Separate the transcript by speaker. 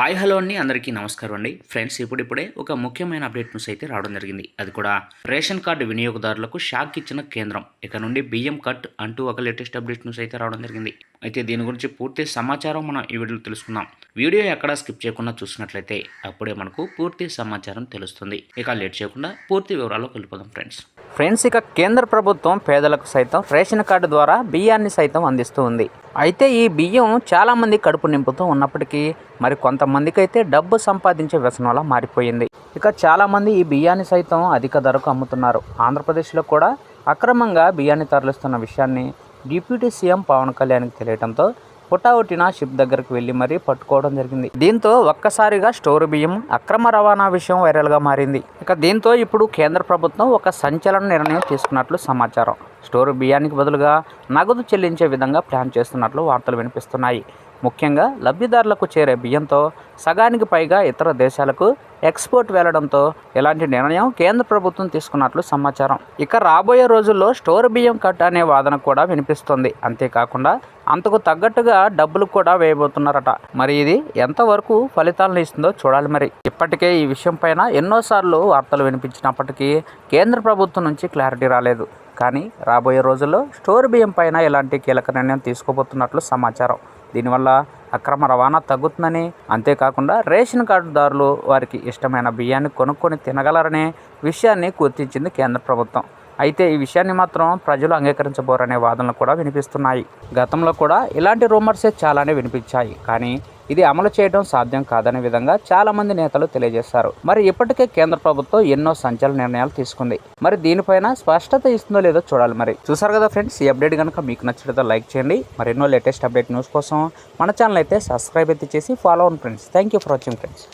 Speaker 1: Hi hello అండి. అందరికీ నమస్కారం అండి. ఫ్రెండ్స్ ఇప్పుడిప్పుడే ఒక ముఖ్యమైన అప్డేట్ న్యూస్ అయితే రావడం జరిగింది. అది కూడా రేషన్ కార్డు వినియోగదారులకు షాక్ ఇచ్చిన కేంద్రం. ఇక నుండి బియ్యం కట్ అంటూ ఒక లేటెస్ట్ అప్డేట్ న్యూస్ అయితే రావడం జరిగింది. అయితే దీని గురించి పూర్తి సమాచారం మనం ఈ వీడియోలో తెలుసుకుందాం. వీడియో ఎక్కడా స్కిప్ చేయకుండా చూసినట్లయితే అప్పుడే మనకు పూర్తి సమాచారం తెలుస్తుంది. ఇక లేట్ చేయకుండా పూర్తి వివరాల్లోకి వెళ్ళిపోదాం ఫ్రెండ్స్.
Speaker 2: ఫ్రెండ్స్ ఇక కేంద్ర ప్రభుత్వం పేదలకు సైతం రేషన్ కార్డు ద్వారా బియ్యాన్ని సైతం అందిస్తూ ఉంది. అయితే ఈ బియ్యం చాలామంది కడుపు నింపుతూ ఉన్నప్పటికీ మరి కొంతమందికి అయితే డబ్బు సంపాదించే వ్యసనంలా మారిపోయింది. ఇక చాలామంది ఈ బియ్యాన్ని సైతం అధిక ధరకు అమ్ముతున్నారు. ఆంధ్రప్రదేశ్లో కూడా అక్రమంగా బియ్యాన్ని తరలిస్తున్న విషయాన్ని డిప్యూటీ సీఎం పవన్ కళ్యాణ్కి తెలియడంతో పుటావుటిన షిప్ దగ్గరకు వెళ్ళి మరీ పట్టుకోవడం జరిగింది. దీంతో ఒక్కసారిగా స్టోర్ బియ్యం అక్రమ రవాణా విషయం వైరల్గా మారింది. ఇక దీంతో ఇప్పుడు కేంద్ర ప్రభుత్వం ఒక సంచలన నిర్ణయం తీసుకున్నట్లు సమాచారం. స్టోర్ బియ్యానికి బదులుగా నగదు చెల్లించే విధంగా ప్లాన్ చేస్తున్నట్లు వార్తలు వినిపిస్తున్నాయి. ముఖ్యంగా లబ్ధిదారులకు చేరే బియ్యంతో సగానికి పైగా ఇతర దేశాలకు ఎక్స్పోర్ట్ వెళ్ళడంతో ఇలాంటి నిర్ణయం కేంద్ర ప్రభుత్వం తీసుకున్నట్లు సమాచారం. ఇక రాబోయే రోజుల్లో స్టోర్ బియ్యం కట్ అనే వాదన కూడా వినిపిస్తుంది. అంతేకాకుండా అంతకు తగ్గట్టుగా డబ్బులు కూడా వేయబోతున్నారట. మరి ఇది ఎంతవరకు ఫలితాలను ఇస్తుందో చూడాలి మరి. ఇప్పటికే ఈ విషయం పైన ఎన్నోసార్లు వార్తలు వినిపించినప్పటికీ కేంద్ర ప్రభుత్వం నుంచి క్లారిటీ రాలేదు. కానీ రాబోయే రోజుల్లో స్టోర్ బియ్యం పైన ఇలాంటి కీలక నిర్ణయం తీసుకోబోతున్నట్లు సమాచారం. దీనివల్ల అక్రమ రవాణా తగ్గుతుందని. అంతేకాకుండా రేషన్ కార్డుదారులు వారికి ఇష్టమైన బియ్యాన్ని కొనుక్కొని తినగలరనే విషయాన్ని గుర్తించింది కేంద్ర ప్రభుత్వం. అయితే ఈ విషయాన్ని మాత్రం ప్రజలు అంగీకరించబోరనే వాదనలు కూడా వినిపిస్తున్నాయి. గతంలో కూడా ఇలాంటి రూమర్సే చాలానే వినిపించాయి. కానీ ఇది అమలు చేయడం సాధ్యం కాదనే విధంగా చాలా మంది నేతలు తెలియజేశారు. మరి ఇప్పటికే కేంద్ర ప్రభుత్వం ఎన్నో సంచలన నిర్ణయాలు తీసుకుంది. మరి దీనిపైన స్పష్టత ఇస్తుందో లేదో చూడాలి మరి. చూసారు కదా ఫ్రెండ్స్ ఈ అప్డేట్ కనుక మీకు నచ్చితే లైక్ చేయండి. మరి ఎన్నో లేటెస్ట్ అప్డేట్ న్యూస్ కోసం మన ఛానల్ అయితే సబ్స్క్రైబ్ అయితే చేసి ఫాలో అవ్వండి friends. Thank you for watching friends